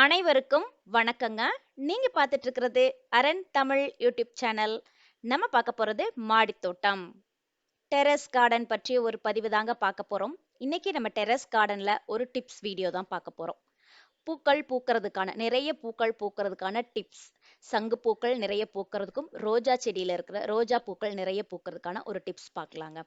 அனைவருக்கும் வணக்கங்க. நீங்க பார்த்துட்டு இருக்கிறது அரண் தமிழ் யூடியூப் சேனல். நம்ம பார்க்க போறது மாடித்தோட்டம். டெரஸ் கார்டன் பற்றி ஒரு பதிவு தாங்க பார்க்க போறோம். இன்னைக்கு நம்ம டெரஸ் கார்டன்ல ஒரு டிப்ஸ் வீடியோ தான் பார்க்க போறோம். பூக்கள் பூக்கிறதுக்கான நிறைய பூக்கள் பூக்கிறதுக்கான டிப்ஸ். சங்கு பூக்கள் நிறைய பூக்கிறதுக்கும் ரோஜா செடியில் இருக்கிற ரோஜா பூக்கள் நிறைய பூக்கிறதுக்கான ஒரு டிப்ஸ் பார்க்கலாங்க.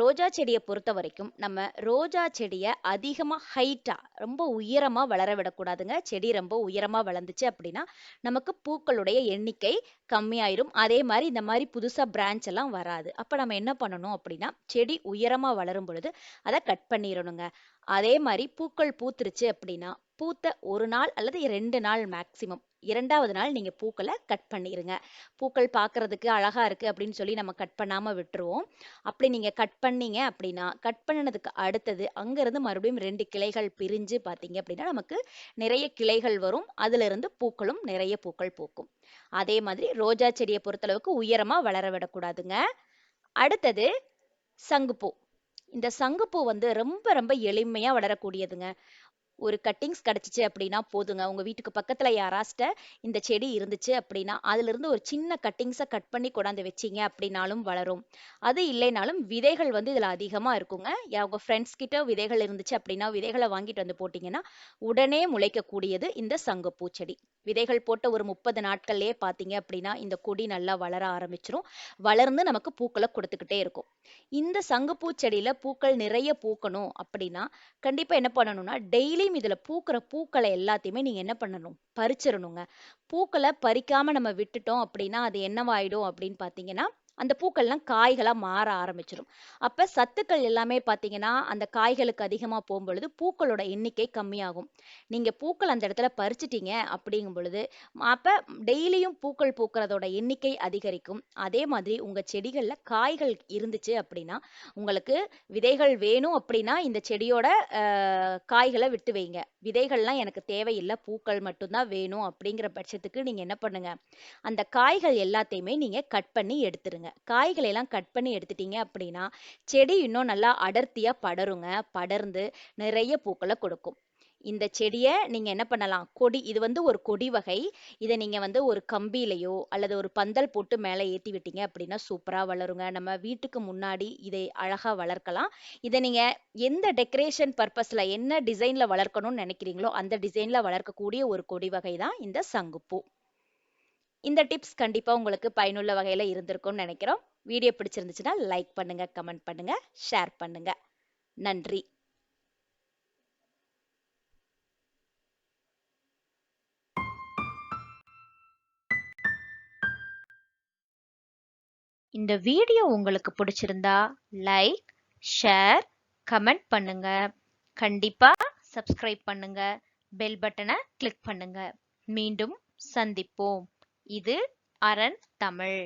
ரோஜா செடியை பொறுத்த வரைக்கும் நம்ம ரோஜா செடியை அதிகமாக ஹைட்டாக ரொம்ப உயரமாக வளர விடக்கூடாதுங்க. செடி ரொம்ப உயரமாக வளர்ந்துச்சு அப்படின்னா நமக்கு பூக்களுடைய எண்ணிக்கை கம்மியாயிரும். அதே மாதிரி இந்த மாதிரி புதுசாக பிரான்ச் எல்லாம் வராது. அப்போ நம்ம என்ன பண்ணணும் அப்படின்னா செடி உயரமாக வளரும் பொழுது அதை கட் பண்ணிடணுங்க. அதே மாதிரி பூக்கள் பூத்துருச்சு அப்படின்னா பூத்த ஒரு நாள் அல்லது ரெண்டு நாள் மேக்சிமம் இரண்டாவது நாள் நீங்கள் பூக்களை கட் பண்ணிடுங்க பூக்கள் பார்க்குறதுக்கு அழகாக இருக்குது அப்படின்னு சொல்லி நம்ம கட் பண்ணாமல் விட்டுருவோம். அப்படி நீங்கள் கட் பண்ணீங்க அப்படின்னா கட் பண்ணினதுக்கு அடுத்தது அங்கேருந்து மறுபடியும் ரெண்டு கிளைகள் பிரிஞ்சு பார்த்தீங்க அப்படின்னா நமக்கு நிறைய கிளைகள் வரும். அதிலிருந்து பூக்களும் நிறைய பூக்கள் பூக்கும். அதே மாதிரி ரோஜா செடியை பொறுத்தளவுக்கு உயரமாக வளர விடக்கூடாதுங்க. அடுத்தது சங்குப்பூ. இந்த சங்குப்பூ வந்து ரொம்ப ரொம்ப எளிமையாக வளரக்கூடியதுங்க. ஒரு கட்டிங்ஸ் கிடச்சிச்சு அப்படின்னா போதுங்க. உங்கள் வீட்டுக்கு பக்கத்தில் யாராஸ்ட இந்த செடி இருந்துச்சு அப்படின்னா அதுலேருந்து ஒரு சின்ன கட்டிங்ஸை கட் பண்ணி கொண்டாந்து வச்சிங்க அப்படின்னாலும் வளரும். அது இல்லைனாலும் விதைகள் வந்து இதில் அதிகமாக இருக்குங்க. உங்கள் ஃப்ரெண்ட்ஸ் கிட்ட விதைகள் இருந்துச்சு அப்படின்னா விதைகளை வாங்கிட்டு வந்து போட்டிங்கன்னா உடனே முளைக்கக்கூடியது இந்த சங்கப்பூ செடி. விதைகள் போட்ட ஒரு முப்பது நாட்கள்லேயே பார்த்தீங்க அப்படின்னா இந்த கொடி நல்லா வளர ஆரம்பிச்சிரும். வளர்ந்து நமக்கு பூக்களை கொடுத்துக்கிட்டே இருக்கும். இந்த சங்குப்பூ செடியில பூக்கள் நிறைய பூக்கணும் அப்படின்னா கண்டிப்பாக என்ன பண்ணணும்னா டெய்லியும் இதுல பூக்கிற பூக்களை எல்லாத்தையுமே நீங்க என்ன பண்ணணும்? பறிச்சிடணுங்க. பூக்களை பறிக்காம நம்ம விட்டுட்டோம் அப்படின்னா அது என்னவாயிடும் அப்படின்னு பாத்தீங்கன்னா அந்த பூக்கள்லாம் காய்களாக மாற ஆரம்பிச்சிடும் அப்போ சத்துக்கள் எல்லாமே பார்த்தீங்கன்னா அந்த காய்களுக்கு அதிகமாக போகும்பொழுது பூக்களோட எண்ணிக்கை கம்மியாகும். நீங்கள் பூக்கள் அந்த இடத்துல பறிச்சிட்டீங்க அப்படிங்கும் பொழுது அப்போ டெய்லியும் பூக்கள் பூக்கிறதோட எண்ணிக்கை அதிகரிக்கும். அதே மாதிரி உங்கள் செடிகளில் காய்கள் இருந்துச்சு அப்படின்னா உங்களுக்கு விதைகள் வேணும் அப்படின்னா இந்த செடியோட காய்களை விட்டு வைங்க. விதைகள்லாம் எனக்கு தேவையில்லை பூக்கள் மட்டும்தான் வேணும் அப்படிங்கிற பட்சத்துக்கு நீங்கள் என்ன பண்ணுங்க? அந்த காய்கள் எல்லாத்தையுமே நீங்கள் கட் பண்ணி எடுத்துருங்க. காய்களை எல்லாம் கட் பண்ணி எடுத்துட்டீங்க அப்படின்னா செடி இன்னும் நல்லா அடர்த்தியா படருங்க. படர்ந்து நிறைய பூக்களை கொடுக்கும். இந்த செடியை நீங்க என்ன பண்ணலாம்? கொடி இது வந்து ஒரு கொடி வகை. இதை நீங்க வந்து ஒரு கம்பியிலையோ அல்லது ஒரு பந்தல் போட்டு மேலே ஏத்தி விட்டீங்க அப்படின்னா சூப்பரா வளருங்க. நம்ம வீட்டுக்கு முன்னாடி இதை அழகா வளர்க்கலாம். இதை நீங்க எந்த டெக்கரேஷன் பர்பஸ்ல என்ன டிசைன்ல வளர்க்கணும்னு நினைக்கிறீங்களோ அந்த டிசைன்ல வளர்க்கக்கூடிய ஒரு கொடி வகை தான் இந்த சங்குப்பூ. இந்த டிப்ஸ் கண்டிப்பாக உங்களுக்கு பயனுள்ள வகையில் இருந்திருக்கும்னு நினைக்கிறோம். வீடியோ பிடிச்சிருந்துச்சுன்னா லைக் பண்ணுங்க கமெண்ட் பண்ணுங்க ஷேர் பண்ணுங்க. நன்றி. இந்த வீடியோ உங்களுக்கு பிடிச்சிருந்தா லைக் ஷேர் கமெண்ட் பண்ணுங்க. கண்டிப்பா சப்ஸ்கிரைப் பண்ணுங்க. பெல் பட்டனை கிளிக் பண்ணுங்க. மீண்டும் சந்திப்போம். இது அரண் தமிழ்.